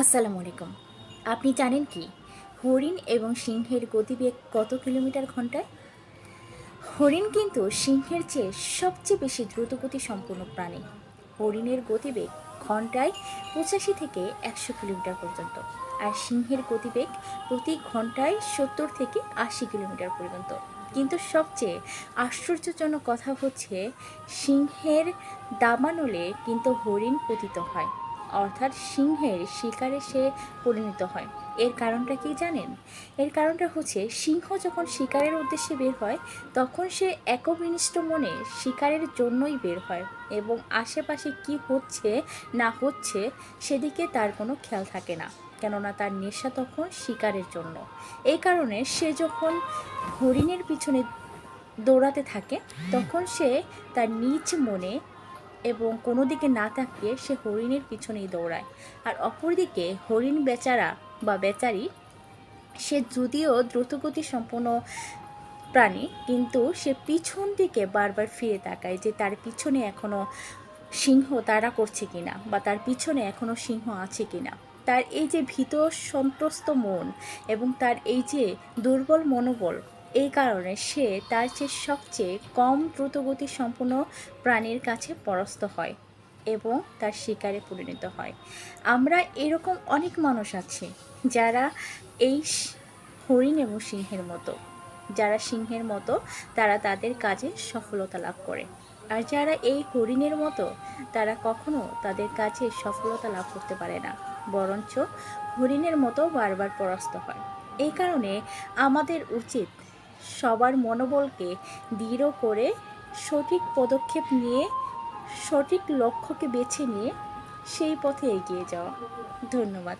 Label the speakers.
Speaker 1: আসসালামু আলাইকুম। আপনি জানেন কি, হরিণ এবং সিংহের গতিবেগ কত কিলোমিটার ঘন্টায়? হরিণ কিন্তু সিংহের চেয়ে সবচেয়ে বেশি দ্রুতগতি সম্পন্ন প্রাণী। হরিণের গতিবেগ ঘন্টায় পঁচাশি থেকে একশো কিলোমিটার পর্যন্ত আর সিংহের গতিবেগ প্রতি ঘন্টায় সত্তর থেকে আশি কিলোমিটার পর্যন্ত। কিন্তু সবচেয়ে আশ্চর্যজনক কথা হচ্ছে, সিংহের দাবানলে কিন্তু হরিণ পতিত হয়। অর্থাৎ সিংহের শিকারে সে পরিণত হয়। এর কারণটা কি জানেন? এর কারণটা হচ্ছে, সিংহ যখন শিকারের উদ্দেশ্যে বের হয়, তখন সে একবিনিষ্ট মনে শিকারের জন্যই বের হয় এবং আশেপাশে কি হচ্ছে, না হচ্ছে সেদিকে তার কোনো খেয়াল থাকে না। কেননা তার নেশা তখন শিকারের জন্য। এই কারণে সে যখন হরিণের পিছনে দৌড়াতে থাকে, তখন সে তার নিজ মনে এবং কোনো দিকে না তাকিয়ে সে হরিণের পিছনেই দৌড়ায়। আর অপরদিকে হরিণ বেচারা বা বেচারি, সে যদিও দ্রুতগতি সম্পন্ন প্রাণী, কিন্তু সে পিছন দিকে বারবার ফিরে তাকায় যে তার পিছনে এখনও সিংহ তারা করছে কিনা বা তার পিছনে এখনও সিংহ আছে কিনা। তার এই যে ভীত সন্ত্রস্ত মন এবং তার এই যে দুর্বল মনোবল এই কারণে সে তার চেয়ে সবচেয়ে কম দ্রুতগতি সম্পন্ন প্রাণীর কাছে পরাস্ত হয় এবং তার শিকারে পরিণত হয়। আমরা এরকম অনেক মানুষ আছে যারা এই হরিণ এবং সিংহের মতো। যারা সিংহের মতো, তারা তাদের কাজে সফলতা লাভ করে। আর যারা এই হরিণের মতো, তারা কখনো তাদের কাজে সফলতা লাভ করতে পারে না। বরঞ্চ হরিণের মতো বারবার পরাস্ত হয়। এই কারণে আমাদের উচিত সবার মনোবলকে দৃঢ় করে সঠিক পদক্ষেপ নিয়ে, সঠিক লক্ষ্যকে বেছে নিয়ে সেই পথে এগিয়ে যাওয়া। ধন্যবাদ।